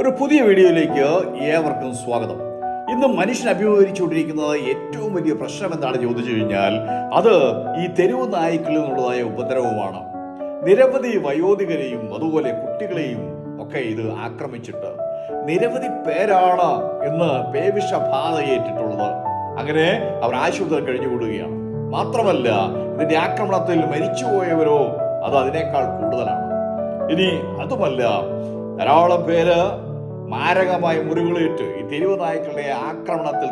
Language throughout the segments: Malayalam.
ഒരു പുതിയ വീഡിയോയിലേക്ക് ഏവർക്കും സ്വാഗതം. ഇന്ന് മനുഷ്യൻ അഭിമുഖീകരിച്ചുകൊണ്ടിരിക്കുന്നത് ഏറ്റവും വലിയ പ്രശ്നം എന്താണ് ചോദിച്ചു കഴിഞ്ഞാൽ അത് ഈ തെരുവ് നായ്ക്കളിൽ നിന്നുള്ളതായ ഉപദ്രവമാണ്. നിരവധി വയോധികരെയും അതുപോലെ കുട്ടികളെയും ഒക്കെ ഇത് ആക്രമിച്ചിട്ട് നിരവധി പേരാണ് ഇന്ന് പേവിഷ ഏറ്റിട്ടുള്ളത് അങ്ങനെ അവർ ആശുപത്രി കഴിഞ്ഞുകൂടുകയാണ്. മാത്രമല്ല ഇതിന്റെ ആക്രമണത്തിൽ മരിച്ചുപോയവരോ അത് അതിനേക്കാൾ കൂടുതലാണ്. ഇനി അതുമല്ല ധാരാളം പേര് മാരകമായ മുറിവുകളേറ്റ് ഈ തെരുവ് ആക്രമണത്തിൽ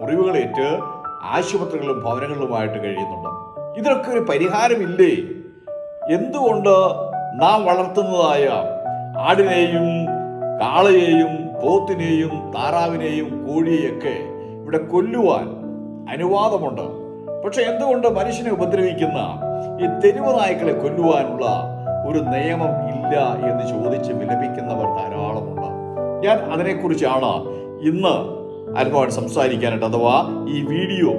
മുറിവുകളേറ്റ് ആശുപത്രികളിലും ഭവനങ്ങളിലുമായിട്ട് കഴിയുന്നുണ്ട്. ഇതിനൊക്കെ ഒരു പരിഹാരമില്ലേ? എന്തുകൊണ്ട് നാം വളർത്തുന്നതായ ആടിനെയും കാളയെയും പോത്തിനെയും താറാവിനെയും കോഴിയെയൊക്കെ ഇവിടെ കൊല്ലുവാൻ അനുവാദമുണ്ട്. പക്ഷെ എന്തുകൊണ്ട് മനുഷ്യനെ ഉപദ്രവിക്കുന്ന ഈ തെരുവ് നായ്ക്കളെ കൊല്ലുവാനുള്ള ഒരു നിയമം ഇല്ല എന്ന് ചോദിച്ച് വിലപിക്കുന്നവർ ധാരാളമുണ്ട്. ഞാൻ അതിനെക്കുറിച്ചാണ് ഇന്ന് അല്പമായിട്ട് സംസാരിക്കാനായിട്ട് അഥവാ ഈ വീഡിയോ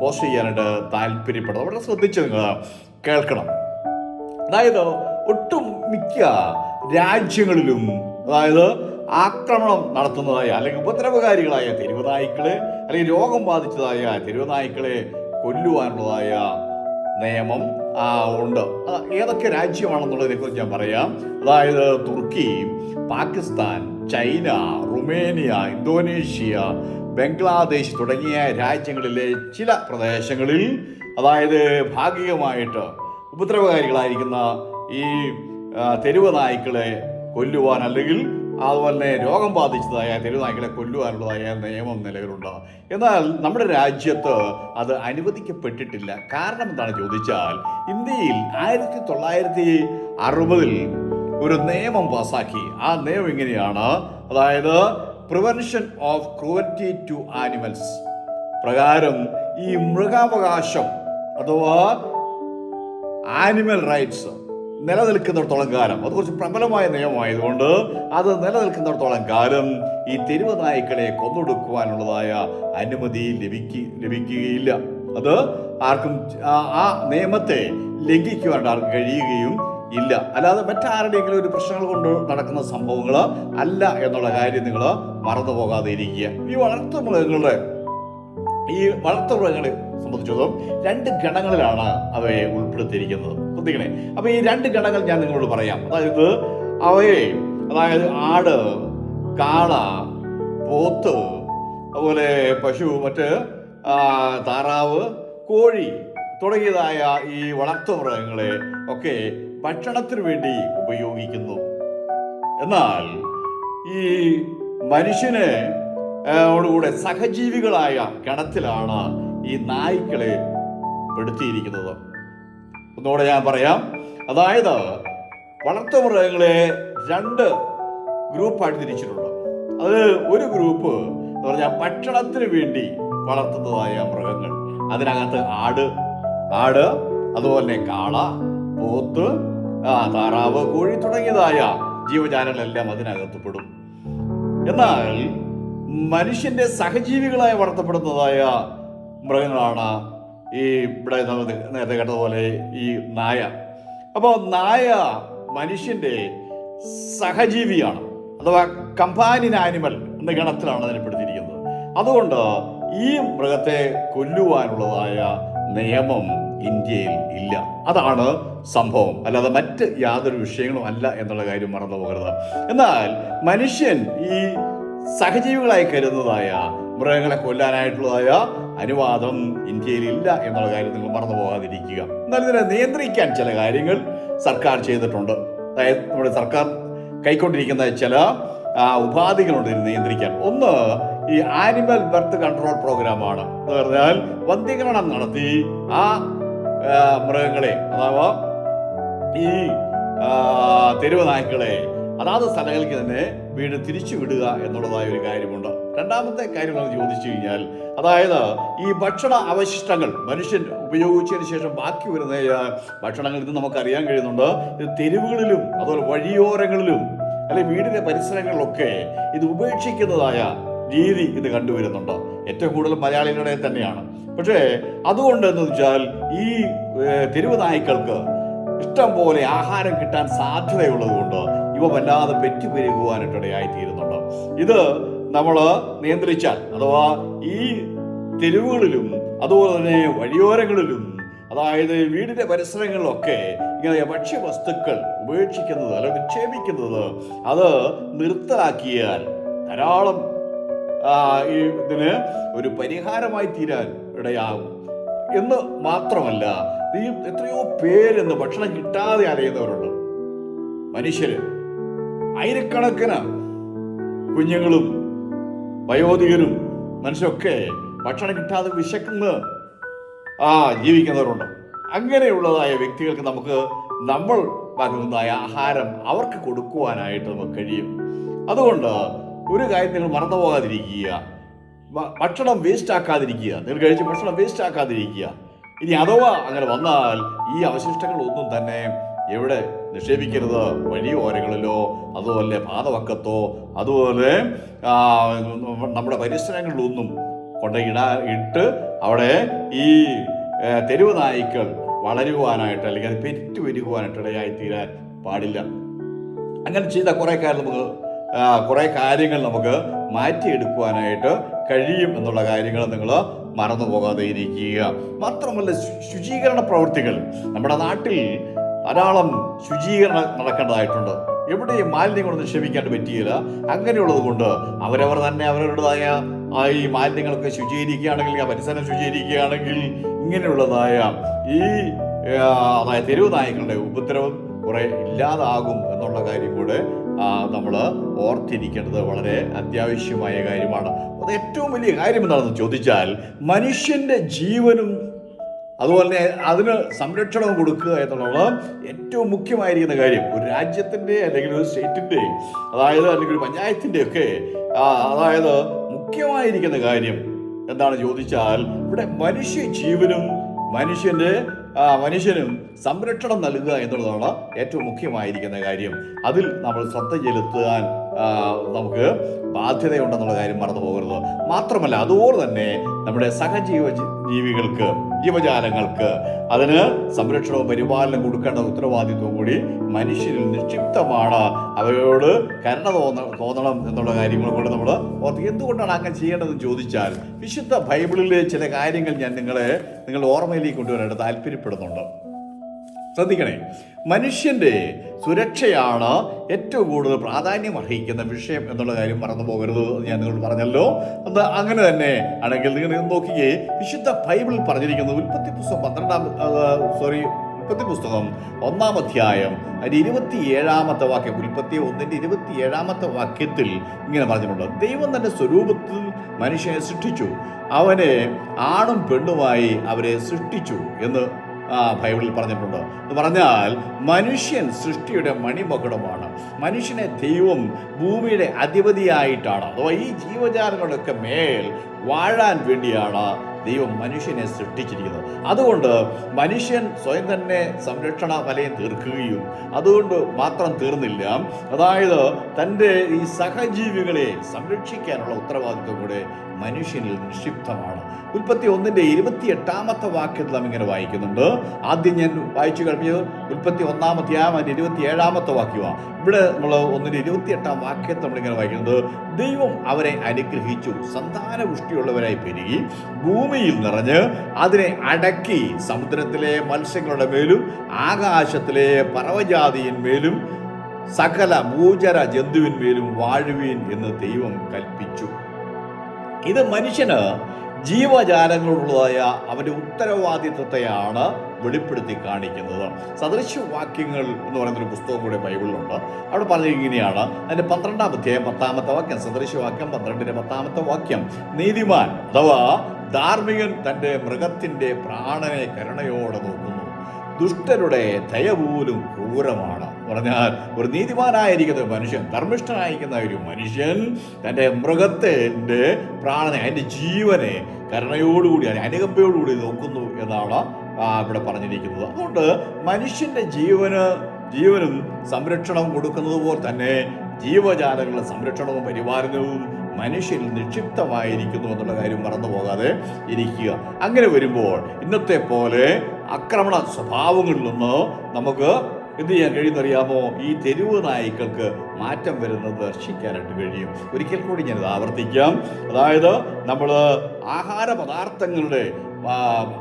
പോസ്റ്റ് ചെയ്യാനായിട്ട് താല്പര്യപ്പെടുന്നത്. വളരെ ശ്രദ്ധിച്ച് നിങ്ങൾ കേൾക്കണം. അതായത് ഒട്ടും മിക്ക രാജ്യങ്ങളിലും അതായത് ആക്രമണം നടത്തുന്നതായ അല്ലെങ്കിൽ ഉപദ്രവകാരികളായ തെരുവ് നായ്ക്കളെ അല്ലെങ്കിൽ രോഗം ബാധിച്ചതായ തെരുവ് നായ്ക്കളെ കൊല്ലുവാനുള്ളതായ നിയമം ഉണ്ട്. ഏതൊക്കെ രാജ്യമാണെന്നുള്ളതിനെക്കുറിച്ച് ഞാൻ പറയാം. അതായത് Turkey Pakistan China Romania Indonesia Bangladesh തുടങ്ങിയ രാജ്യങ്ങളിലെ ചില പ്രദേശങ്ങളിൽ അതായത് ഭാഗികമായിട്ട് ഉപദ്രവകാരികളായിരിക്കുന്ന ഈ തെരുവ് നായ്ക്കളെ കൊല്ലുവാൻ അല്ലെങ്കിൽ അതുപോലെ തന്നെ രോഗം ബാധിച്ചതായ തെരുവ് നായ്ക്കളെ കൊല്ലുവാനുള്ളതായ നിയമം നിലവിലുണ്ട്. എന്നാൽ നമ്മുടെ രാജ്യത്ത് അത് അനുവദിക്കപ്പെട്ടിട്ടില്ല. കാരണം എന്താണ് ചോദിച്ചാൽ ഇന്ത്യയിൽ ആയിരത്തി തൊള്ളായിരത്തി അറുപതിൽ ഒരു നിയമം പാസാക്കി. ആ നിയമം ഇങ്ങനെയാണ് അതായത് prevention of cruelty to animals പ്രകാരം ഈ മൃഗാവകാശം അഥവാ ആനിമൽ റൈറ്റ്സ് നിലനിൽക്കുന്നിടത്തോളം കാലം. അത് കുറച്ച് പ്രബലമായ നിയമമായതുകൊണ്ട് അത് നിലനിൽക്കുന്നിടത്തോളം കാലം ഈ തെരുവ് നായ്ക്കളെ കൊന്നൊടുക്കുവാനുള്ളതായ അനുമതി ലഭിക്ക ലഭിക്കുകയില്ല. അത് ആർക്കും ആ നിയമത്തെ ലംഘിക്കുവാനായിട്ട് ആർക്കും കഴിയുകയും ഇല്ല. അല്ലാതെ മറ്റാരുടെയെങ്കിലും ഒരു പ്രശ്നങ്ങൾ കൊണ്ട് നടക്കുന്ന സംഭവങ്ങൾ അല്ല എന്നുള്ള കാര്യം നിങ്ങൾ മറന്നു പോകാതെ ഇരിക്കുക. ഈ വളർത്തു മൃഗങ്ങളുടെ ഈ വളർത്തുമൃഗങ്ങളെ സംബന്ധിച്ചിടത്തോളം രണ്ട് ഗണങ്ങളിലാണ് അവയെ ഉൾപ്പെടുത്തിയിരിക്കുന്നത്. ശ്രദ്ധിക്കണേ. അപ്പൊ ഈ രണ്ട് ഗണങ്ങൾ ഞാൻ നിങ്ങളോട് പറയാം. അതായത് അവയെ അതായത് ആട് കാള പോത്ത് അതുപോലെ പശു മറ്റ് താറാവ് കോഴി തുടങ്ങിയതായ ഈ വളർത്തുമൃഗങ്ങളെ ഒക്കെ ഭക്ഷണത്തിന് വേണ്ടി ഉപയോഗിക്കുന്നു. എന്നാൽ ഈ മനുഷ്യന് ഓടുകൂടെ സഹജീവികളായ ഗണത്തിലാണ് ഈ നായ്ക്കളെ പെടുത്തിയിരിക്കുന്നത്. ഒന്നുകൂടെ ഞാൻ പറയാം. അതായത് വളർത്തുമൃഗങ്ങളെ രണ്ട് ഗ്രൂപ്പായിട്ട് തിരിച്ചിട്ടുണ്ട്. അത് ഒരു ഗ്രൂപ്പ് എന്ന് പറഞ്ഞാൽ ഭക്ഷണത്തിന് വേണ്ടി വളർത്തുന്നതായ മൃഗങ്ങൾ. അതിനകത്ത് ആട് ആട് അതുപോലെ കാള പോത്ത്. ആ, താറാവ് കോഴി തുടങ്ങിയതായ ജീവജാലങ്ങളെല്ലാം അതിനകത്തുപ്പെടും. എന്നാൽ മനുഷ്യന്റെ സഹജീവികളായി വളർത്തപ്പെടുന്നതായ മൃഗങ്ങളാണ് ഈ ഇവിടെ നേരത്തെ കേട്ടതുപോലെ ഈ നായ. അപ്പോൾ നായ മനുഷ്യന്റെ സഹജീവിയാണ് അഥവാ കമ്പാനിയൻ ആനിമൽ എന്ന ഗണത്തിലാണ് അതിനെപ്പെടുത്തിയിരിക്കുന്നത് അതുകൊണ്ട് ഈ മൃഗത്തെ കൊല്ലുവാനുള്ളതായ നിയമം ഇന്ത്യയിൽ ഇല്ല. അതാണ് സംഭവം. അല്ലാതെ മറ്റ് യാതൊരു വിഷയങ്ങളും അല്ല എന്നുള്ള കാര്യം മറന്നു പോകരുത്. എന്നാൽ മനുഷ്യൻ ഈ സഹജീവികളായി കരുതുന്നതായ മൃഗങ്ങളെ കൊല്ലാനായിട്ടുള്ളതായ അനുവാദം ഇന്ത്യയിൽ ഇല്ല എന്നുള്ള കാര്യം നിങ്ങൾ മറന്നു പോകാതിരിക്കുക. എന്നാൽ ഇതിനെ നിയന്ത്രിക്കാൻ ചില കാര്യങ്ങൾ സർക്കാർ ചെയ്തിട്ടുണ്ട്. അതായത് നമ്മുടെ സർക്കാർ കൈക്കൊണ്ടിരിക്കുന്ന ചില ഉപാധികളുണ്ട് ഇതിനെ നിയന്ത്രിക്കാൻ. ഒന്ന് ഈ ആനിമൽ ബർത്ത് കൺട്രോൾ പ്രോഗ്രാമാണ് എന്ന് പറഞ്ഞാൽ വന്ധീകരണം നടത്തി ആ, മൃഗങ്ങളെ അഥവാ ഈ തെരുവ് നായ്ക്കളെ അതാത് സ്ഥലങ്ങൾക്ക് തന്നെ വീട് തിരിച്ചു വിടുക എന്നുള്ളതായ ഒരു കാര്യമുണ്ട്. രണ്ടാമത്തെ കാര്യം നമ്മൾ ചോദിച്ചു കഴിഞ്ഞാൽ അതായത് ഈ ഭക്ഷണ അവശിഷ്ടങ്ങൾ മനുഷ്യൻ ഉപയോഗിച്ചതിന് ശേഷം ബാക്കി വരുന്ന ഭക്ഷണങ്ങൾ ഇത് നമുക്കറിയാൻ കഴിയുന്നുണ്ട്. ഇത് തെരുവുകളിലും അതുപോലെ വഴിയോരങ്ങളിലും അല്ലെങ്കിൽ വീടിന്റെ പരിസരങ്ങളിലൊക്കെ ഇത് ഉപേക്ഷിക്കുന്നതായ രീതി ഇത് കണ്ടുവരുന്നുണ്ട്. ഏറ്റവും കൂടുതൽ മലയാളികളുടെ തന്നെയാണ്. പക്ഷേ അതുകൊണ്ട് എന്ന് വെച്ചാൽ ഈ ഏർ, തെരുവ് നായ്ക്കൾക്ക് ഇഷ്ടം പോലെ ആഹാരം കിട്ടാൻ സാധ്യതയുള്ളത് കൊണ്ട് ഇവ വല്ലാതെ പെറ്റുപെരുകുവാനായിട്ടിടയായി തീരുന്നുണ്ട് ഇത് നമ്മൾ നിയന്ത്രിച്ചാൽ അഥവാ ഈ തെരുവുകളിലും അതുപോലെ തന്നെ വഴിയോരങ്ങളിലും അതായത് വീടിന്റെ പരിസരങ്ങളിലൊക്കെ ഇങ്ങനെ ഭക്ഷ്യവസ്തുക്കൾ ഉപേക്ഷിക്കുന്നത് അല്ലെങ്കിൽ നിക്ഷേപിക്കുന്നത് അത് നിർത്തലാക്കിയാൽ ധാരാളം ഇതിന് ഒരു പരിഹാരമായി തീരാൻ ഇടയാകും എന്ന് മാത്രമല്ല ഈ എത്രയോ പേരെന്ന് ഭക്ഷണം കിട്ടാതെ അലയുന്നവരുണ്ട്. മനുഷ്യര് ആയിരക്കണക്കിന് കുഞ്ഞുങ്ങളും വയോധികരും മനുഷ്യരൊക്കെ ഭക്ഷണം കിട്ടാതെ വിശക്കുന്ന ആ ജീവിക്കുന്നവരുണ്ട്. അങ്ങനെയുള്ളതായ വ്യക്തികൾക്ക് നമുക്ക് നമ്മൾ പറയുന്നതായ ആഹാരം അവർക്ക് കൊടുക്കുവാനായിട്ട് നമുക്ക് കഴിയും. അതുകൊണ്ട് ഒരു കാര്യം നിങ്ങൾ മറന്നു പോകാതിരിക്കുക ഭക്ഷണം വേസ്റ്റ് ആക്കാതിരിക്കുക നിങ്ങൾ കഴിച്ച ഭക്ഷണം വേസ്റ്റ് ആക്കാതിരിക്കുക ഇനി അഥവാ അങ്ങനെ വന്നാൽ ഈ അവശിഷ്ടങ്ങൾ ഒന്നും തന്നെ എവിടെ നിക്ഷേപിക്കരുത്? വഴിയോരങ്ങളിലോ അതുപോലെ പാതവക്കത്തോ അതുപോലെ നമ്മുടെ പരിസരങ്ങളിലൊന്നും കൊണ്ട് ഇടാ ഇട്ട് അവിടെ ഈ തെരുവ് നായ്ക്കൾ വളരുവാനായിട്ട് അല്ലെങ്കിൽ അത് പെറ്റു വരുവാനായിട്ട് ഇടയായി തീരാൻ പാടില്ല. അങ്ങനെ ചെയ്ത കുറേ കാര്യം നമുക്ക് കുറേ കാര്യങ്ങൾ നമുക്ക് മാറ്റിയെടുക്കുവാനായിട്ട് കഴിയും എന്നുള്ള കാര്യങ്ങൾ നിങ്ങൾ മറന്നു പോകാതെ ഇരിക്കുക മാത്രമല്ല ശുചീകരണ പ്രവൃത്തികൾ. നമ്മുടെ നാട്ടിൽ ധാരാളം ശുചീകരണം നടക്കേണ്ടതായിട്ടുണ്ട്. എവിടെയും മാലിന്യങ്ങളൊന്നും ക്ഷമിക്കാണ്ട് പറ്റിയില്ല. അങ്ങനെയുള്ളത് കൊണ്ട് അവരവർ തന്നെ അവരവരുടേതായ ഈ മാലിന്യങ്ങളൊക്കെ ശുചീകരിക്കുകയാണെങ്കിൽ ആ പരിസരം ശുചീകരിക്കുകയാണെങ്കിൽ ഇങ്ങനെയുള്ളതായ ഈ അതായത് തെരുവ് നായകളുടെ ഉപദ്രവം കുറെ ഇല്ലാതാകും എന്നുള്ള കാര്യം കൂടെ നമ്മൾ ഓർത്തിരിക്കേണ്ടത് വളരെ അത്യാവശ്യമായ കാര്യമാണ്. അത് ഏറ്റവും വലിയ കാര്യം എന്താണെന്ന് ചോദിച്ചാൽ മനുഷ്യന്റെ ജീവനും അതുപോലെ തന്നെ അതിന് സംരക്ഷണം കൊടുക്കുക എന്നുള്ളത് ഏറ്റവും മുഖ്യമായിരിക്കുന്ന കാര്യം. ഒരു രാജ്യത്തിന്റെ അല്ലെങ്കിൽ ഒരു സ്റ്റേറ്റിന്റെ അതായത് അല്ലെങ്കിൽ ഒരു പഞ്ചായത്തിന്റെ ഒക്കെ അതായത് മുഖ്യമായിരിക്കുന്ന കാര്യം എന്താണ് ചോദിച്ചാൽ ഇവിടെ മനുഷ്യ ജീവനും മനുഷ്യന്റെ ആ, മനുഷ്യനും സംരക്ഷണം നൽകുക എന്നുള്ളതാണ് ഏറ്റവും മുഖ്യമായിരിക്കുന്ന കാര്യം. അതിൽ നമ്മൾ ശ്രദ്ധ ചെലുത്താൻ നമുക്ക് ബാധ്യതയുണ്ടെന്നുള്ള കാര്യം മറന്നു പോകരുത്. മാത്രമല്ല അതുപോലെ തന്നെ നമ്മുടെ സഹജീവ ജീവികൾക്ക് ജീവജാലങ്ങൾക്ക് അതിന് സംരക്ഷണവും പരിപാലനം കൊടുക്കേണ്ട ഉത്തരവാദിത്വം കൂടി മനുഷ്യരിൽ നിക്ഷിപ്തമാണ്. അവരോട് കരുണ തോന്ന തോന്നണം എന്നുള്ള കാര്യങ്ങൾ കൊണ്ട് നമ്മൾ ഓർത്ത് എന്തുകൊണ്ടാണ് അങ്ങനെ ചെയ്യേണ്ടതെന്ന് ചോദിച്ചാൽ വിശുദ്ധ ബൈബിളിലെ ചില കാര്യങ്ങൾ ഞാൻ നിങ്ങളെ നിങ്ങളുടെ ഓർമ്മയിലേക്ക് കൊണ്ടുവരാനായിട്ട് താല്പര്യപ്പെടുന്നുണ്ട്. ശ്രദ്ധിക്കണേ. മനുഷ്യന്റെ സുരക്ഷയാണ് ഏറ്റവും കൂടുതൽ പ്രാധാന്യം അർഹിക്കുന്ന വിഷയം എന്നുള്ള കാര്യം മറന്നു പോകരുത് ഞാൻ നിങ്ങളോട് പറഞ്ഞല്ലോ. അത് അങ്ങനെ തന്നെ ആണെങ്കിൽ നിങ്ങൾ നോക്കിയേ വിശുദ്ധ ബൈബിളിൽ പറഞ്ഞിരിക്കുന്നത് ഉൽപ്പത്തി പുസ്തകം പന്ത്രണ്ടാം സോറി ഉൽപ്പത്തി പുസ്തകം ഒന്നാം അധ്യായം അതിന്റെ ഇരുപത്തി ഏഴാമത്തെ വാക്യം ഉൽപ്പത്തി ഒന്നിന്റെ ഇരുപത്തി ഏഴാമത്തെ വാക്യത്തിൽ ഇങ്ങനെ പറഞ്ഞിട്ടുണ്ട്. ദൈവം തന്റെ സ്വരൂപത്തിൽ മനുഷ്യനെ സൃഷ്ടിച്ചു. അവനെ ആണും പെണ്ണുമായി അവരെ സൃഷ്ടിച്ചു എന്ന് ബൈബിളിൽ പറഞ്ഞിട്ടുണ്ട്. എന്ന് പറഞ്ഞാൽ മനുഷ്യൻ സൃഷ്ടിയുടെ മണിമകുടമാണ്. മനുഷ്യനെ ദൈവം ഭൂമിയുടെ അധിപതിയായിട്ടാണ്. അഥവാ ഈ ജീവജാലങ്ങളുടെയൊക്കെ മേൽ വാഴാൻ വേണ്ടിയാണ് ദൈവം മനുഷ്യനെ സൃഷ്ടിച്ചിരിക്കുന്നത് അതുകൊണ്ട് മനുഷ്യൻ സ്വയം തന്നെ സംരക്ഷണ വലയം തീർക്കുകയും അതുകൊണ്ട് മാത്രം തീർന്നില്ല. അതായത് തന്റെ ഈ സഹജീവികളെ സംരക്ഷിക്കാനുള്ള ഉത്തരവാദിത്വം കൂടെ മനുഷ്യനിൽ നിക്ഷിപ്തമാണ്. ഉൽപ്പത്തി ഒന്നിന്റെ ഇരുപത്തി എട്ടാമത്തെ വാക്യത്തിൽ നാം ഇങ്ങനെ വായിക്കുന്നുണ്ട്. ആദ്യം ഞാൻ വായിച്ചു കഴിഞ്ഞത് ഉൽപ്പത്തി ഒന്നാമത്തെ അതിന്റെ ഇരുപത്തി ഏഴാമത്തെ വാക്യമാണ്. ഇവിടെ നമ്മൾ ഒന്നിന്റെ ഇരുപത്തി എട്ടാം വാക്യത്തിൽ നമ്മളിങ്ങനെ വായിക്കുന്നത് ദൈവം അവരെ അനുഗ്രഹിച്ചു സന്താന സന്താനപുഷ്ടിയുള്ളവരായി പെരുകി ഭൂമിയിൽ നിറഞ്ഞ് അതിനെ അടക്കി സമുദ്രത്തിലെ മത്സ്യങ്ങളുടെ മേലും ആകാശത്തിലെ പർവജാതിയിന്മേലും സകല ഭൂചര ജന്തുവിന്മേലും വാഴുവീൻ എന്ന് ദൈവം കൽപ്പിച്ചു. ഇത് മനുഷ്യന് ജീവജാലങ്ങളോടുള്ളതായ അവന്റെ ഉത്തരവാദിത്വത്തെയാണ് വെളിപ്പെടുത്തി കാണിക്കുന്നത്. സദൃശവാക്യങ്ങൾ എന്ന് പറയുന്ന ഒരു പുസ്തകം കൂടെ ബൈബിളിലുണ്ട്. അവിടെ പറഞ്ഞ ഇങ്ങനെയാണ് അതിന്റെ പന്ത്രണ്ടാം അധ്യായം പത്താമത്തെ വാക്യം സദൃശവാക്യം പന്ത്രണ്ടിന്റെ പത്താമത്തെ വാക്യം. നീതിമാൻ അഥവാ ധാർമ്മികൻ തന്റെ മൃഗത്തിന്റെ പ്രാണനെ കരുണയോടെ നോക്കുന്നു. ദുഷ്ടരുടെ ദയ പോലും ക്രൂരമാണ്. പറഞ്ഞാൽ ഒരു നീതിമാനായിരിക്കുന്ന മനുഷ്യൻ ധർമ്മിഷ്ഠനായിരിക്കുന്ന ഒരു മനുഷ്യൻ തന്റെ മൃഗത്തിന്റെ പ്രാണനെ അതിന്റെ ജീവനെ കരുണയോടുകൂടി അനുകമ്പയോടുകൂടി നോക്കുന്നു എന്നാണ് ഇവിടെ പറഞ്ഞിരിക്കുന്നത്. അതുകൊണ്ട് മനുഷ്യന്റെ ജീവന് ജീവനും സംരക്ഷണവും കൊടുക്കുന്നത് പോലെ തന്നെ ജീവജാലങ്ങളുടെ സംരക്ഷണവും പരിപാലനവും മനുഷ്യരിൽ നിക്ഷിപ്തമായിരിക്കുന്നു എന്നുള്ള കാര്യം മറന്നു പോകാതെ ഇരിക്കുക. അങ്ങനെ വരുമ്പോൾ ഇന്നത്തെ പോലെ ആക്രമണ സ്വഭാവങ്ങളിൽ നിന്ന് നമുക്ക് എന്ത് ചെയ്യാൻ കഴിയുന്നറിയാമോ ഈ തെരുവ് നായ്ക്കൾക്ക് മാറ്റം വരുന്നത് ദർശിക്കാനായിട്ട് കഴിയും. ഒരിക്കൽ കൂടി ഞാനിത് ആവർത്തിക്കാം. അതായത് നമ്മൾ ആഹാര പദാർത്ഥങ്ങളുടെ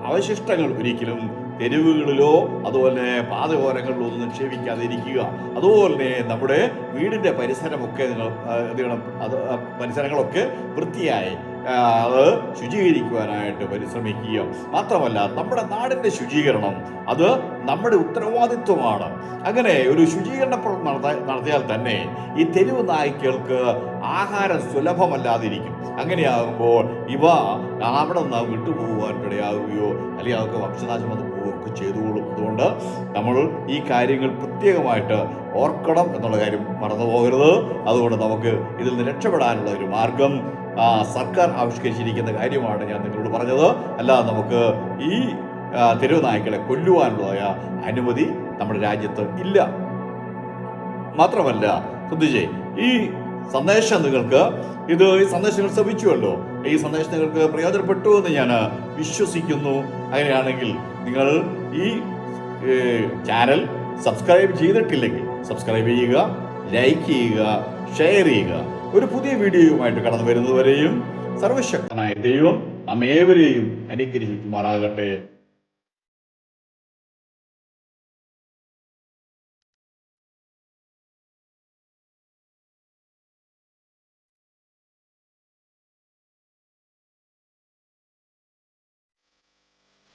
അവശിഷ്ടങ്ങൾ ഒരിക്കലും തെരുവുകളിലോ അതുപോലെ പാതയോരങ്ങളിലോ ഒന്നും നിക്ഷേപിക്കാതിരിക്കുക. അതുപോലെ നമ്മുടെ വീടിന്റെ പരിസരമൊക്കെ നിങ്ങൾ എന്ത് ചെയ്യണം? അത് പരിസരങ്ങളൊക്കെ വൃത്തിയായി അത് ശുചീകരിക്കുവാനായിട്ട് പരിശ്രമിക്കുക മാത്രമല്ല നമ്മുടെ നാടിന്റെ ശുചീകരണം അത് നമ്മുടെ ഉത്തരവാദിത്വമാണ്. അങ്ങനെ ഒരു ശുചീകരണ പ്രവർത്തനം നടത്തിയാൽ തന്നെ ഈ തെരുവ് നായ്ക്കൾക്ക് ആഹാരം സുലഭമല്ലാതിരിക്കും. അങ്ങനെയാകുമ്പോൾ ഇവ അവിടെ നിന്ന് വിട്ടുപോകുവാൻ ഇടയാകുകയോ അല്ലെങ്കിൽ അവർക്ക് വംശനാശം അത് പോവുകയൊക്കെ ചെയ്തുകൊള്ളും. അതുകൊണ്ട് നമ്മൾ ഈ കാര്യങ്ങൾ പ്രത്യേകമായിട്ട് ഓർക്കണം എന്നുള്ള കാര്യം മറന്നു പോകരുത് അതുകൊണ്ട് നമുക്ക് ഇതിൽ നിന്ന് രക്ഷപ്പെടാനുള്ള ഒരു മാർഗം സർക്കാർ ആവിഷ്കരിച്ചിരിക്കുന്ന കാര്യമാണ് ഞാൻ നിങ്ങളോട് പറഞ്ഞത്. അല്ലാതെ നമുക്ക് ഈ ആ, തെരുവ് നായ്ക്കളെ കൊല്ലുവാനുള്ളതായ അനുമതി നമ്മുടെ രാജ്യത്ത് ഇല്ല. മാത്രമല്ല ശ്രദ്ധിച്ചേ ഈ സന്ദേശം നിങ്ങൾക്ക് ഇത് ഈ സന്ദേശങ്ങൾ ശ്രമിച്ചുവല്ലോ? ഈ സന്ദേശം നിങ്ങൾക്ക് പ്രയോജനപ്പെട്ടു എന്ന് ഞാൻ വിശ്വസിക്കുന്നു. അങ്ങനെയാണെങ്കിൽ നിങ്ങൾ ഈ ചാനൽ സബ്സ്ക്രൈബ് ചെയ്തിട്ടില്ലെങ്കിൽ സബ്സ്ക്രൈബ് ചെയ്യുക ലൈക്ക് ചെയ്യുക ഷെയർ ചെയ്യുക. ഒരു പുതിയ വീഡിയോയുമായിട്ട് കടന്നു വരുന്നതുവരെയും സർവശക്തനായ ദൈവം നമ്മേവരെയും അനുഗ്രഹിക്കുമാറാകട്ടെ.